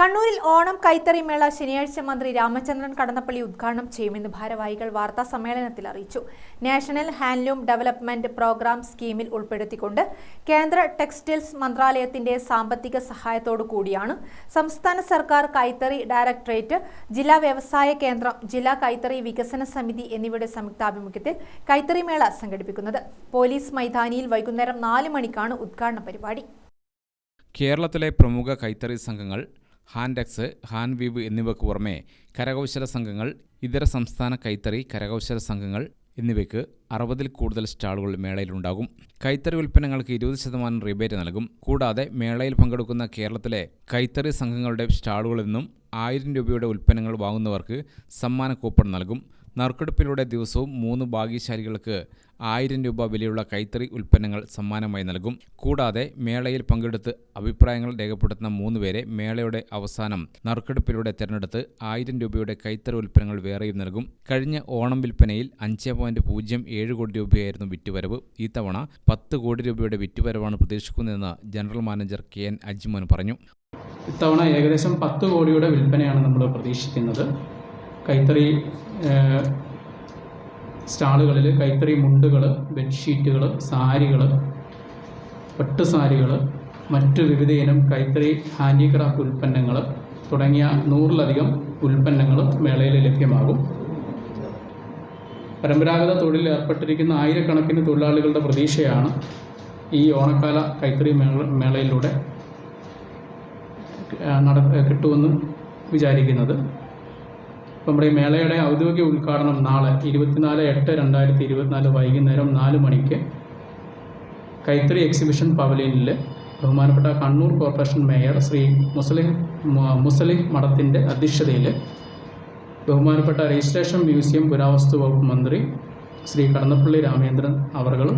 കണ്ണൂരിൽ ഓണം കൈത്തറി മേള ശനിയാഴ്ച മന്ത്രി രാമചന്ദ്രൻ കടന്നപ്പള്ളി ഉദ്ഘാടനം ചെയ്യുമെന്ന് ഭാരവാഹികൾ വാർത്താ സമ്മേളനത്തിൽ അറിയിച്ചു. നാഷണൽ ഹാൻഡ്ലൂം ഡെവലപ്മെന്റ് പ്രോഗ്രാം സ്കീമിൽ ഉൾപ്പെടുത്തിക്കൊണ്ട് കേന്ദ്ര ടെക്സ്റ്റൈൽസ് മന്ത്രാലയത്തിന്റെ സാമ്പത്തിക സഹായത്തോടു കൂടിയാണ് സംസ്ഥാന സർക്കാർ കൈത്തറി ഡയറക്ടറേറ്റ് ജില്ലാ വ്യവസായ കേന്ദ്രം ജില്ലാ കൈത്തറി വികസന സമിതി എന്നിവയുടെ സംയുക്താഭിമുഖ്യത്തിൽ കൈത്തറി മേള സംഘടിപ്പിക്കുന്നത്. പോലീസ് മൈതാനിയിൽ വൈകുന്നേരം നാല് മണിക്കാണ് ഉദ്ഘാടന പരിപാടി. കേരളത്തിലെ പ്രമുഖ കൈത്തറി സംഘങ്ങൾ ഹാൻഡെക്സ് ഹാൻവീവ് എന്നിവയ്ക്ക് പുറമെ കരകൗശല സംഘങ്ങൾ ഇതര സംസ്ഥാന കൈത്തറി കരകൗശല സംഘങ്ങൾ എന്നിവയ്ക്ക് അറുപതിൽ കൂടുതൽ സ്റ്റാളുകൾ മേളയിലുണ്ടാകും. കൈത്തറി ഉൽപ്പന്നങ്ങൾക്ക് ഇരുപത് ശതമാനം റിബേറ്റ് നൽകും. കൂടാതെ മേളയിൽ പങ്കെടുക്കുന്ന കേരളത്തിലെ കൈത്തറി സംഘങ്ങളുടെ സ്റ്റാളുകളിൽ നിന്നും ആയിരം രൂപയുടെ ഉൽപ്പന്നങ്ങൾ വാങ്ങുന്നവർക്ക് സമ്മാന കൂപ്പൺ നൽകും. നറുക്കെടുപ്പിലൂടെ ദിവസവും മൂന്ന് ഭാഗ്യശാലികൾക്ക് ആയിരം രൂപ വിലയുള്ള കൈത്തറി ഉൽപ്പന്നങ്ങൾ സമ്മാനമായി നൽകും. കൂടാതെ മേളയിൽ പങ്കെടുത്ത് അഭിപ്രായങ്ങൾ രേഖപ്പെടുത്തുന്ന മൂന്ന് പേരെ മേളയുടെ അവസാനം നറുക്കെടുപ്പിലൂടെ തിരഞ്ഞെടുത്ത് ആയിരം രൂപയുടെ കൈത്തറി ഉൽപ്പന്നങ്ങൾ വേറെയും നൽകും. കഴിഞ്ഞ ഓണം വിൽപ്പനയിൽ അഞ്ച് പോയിന്റ് പൂജ്യം ഏഴ് കോടി രൂപയായിരുന്നു വിറ്റുവരവ്. ഈ തവണ പത്ത് കോടി രൂപയുടെ വിറ്റുവരവാണ് പ്രതീക്ഷിക്കുന്നതെന്ന് general manager K N Ajmon പറഞ്ഞു. ഇത്തവണ ഏകദേശം പത്ത് കോടിയുടെ വിൽപ്പനയാണ് നമ്മൾ പ്രതീക്ഷിക്കുന്നത്. കൈത്തറി സ്റ്റാളുകളിൽ കൈത്തറി മുണ്ടുകൾ ബെഡ്ഷീറ്റുകൾ സാരികൾ പട്ടുസാരികൾ മറ്റ് വിവിധ ഇനം കൈത്തറി ഹാൻഡിക്രാഫ്റ്റ് ഉൽപ്പന്നങ്ങൾ തുടങ്ങിയ നൂറിലധികം ഉൽപ്പന്നങ്ങൾ മേളയിൽ ലഭ്യമാകും. പരമ്പരാഗത തൊഴിലിൽ ഏർപ്പെട്ടിരിക്കുന്ന ആയിരക്കണക്കിന് തൊഴിലാളികളുടെ പ്രതീക്ഷയാണ് ഈ ഓണക്കാല കൈത്തറി മേള മേളയിലൂടെ നട കിട്ടുമെന്ന് വിചാരിക്കുന്നത്. നമ്മുടെ ഈ മേളയുടെ ഔദ്യോഗിക ഉദ്ഘാടനം നാളെ ഇരുപത്തിനാല് എട്ട് രണ്ടായിരത്തി ഇരുപത്തിനാല് വൈകുന്നേരം നാല് മണിക്ക് കൈത്തറി എക്സിബിഷൻ പവലിയനിൽ ബഹുമാനപ്പെട്ട കണ്ണൂർ കോർപ്പറേഷൻ മേയർ ശ്രീ മുസ്ലിം മുസ്ലിം മഠത്തിന്റെ അധ്യക്ഷതയിൽ ബഹുമാനപ്പെട്ട രജിസ്ട്രേഷൻ മ്യൂസിയം പുരാവസ്തു വകുപ്പ് മന്ത്രി ശ്രീ കടന്നപ്പള്ളി രാമേന്ദ്രൻ അവറുകളും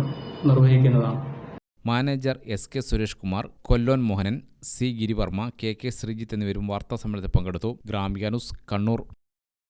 നിർവഹിക്കുന്നതാണ്. Manager S K Suresh Kumar Kollon Mohanan C Girivarma K K Sreejith എന്നിവരും വാർത്താ സമ്മേളനത്തിൽ പങ്കെടുത്തു. ഗ്രാമിക ന്യൂസ് കണ്ണൂർ.